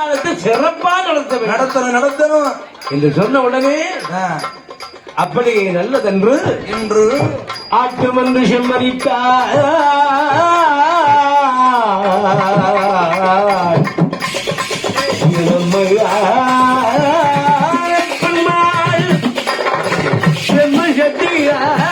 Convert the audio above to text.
காலத்தை சிறப்பா நடத்தணும். நடத்தணும் நடத்தணும். என்று சொன்ன உடனே அப்படியே நல்லதென்று என்று. ஆட்டு மன்று செம்மறித்தார் செம்ம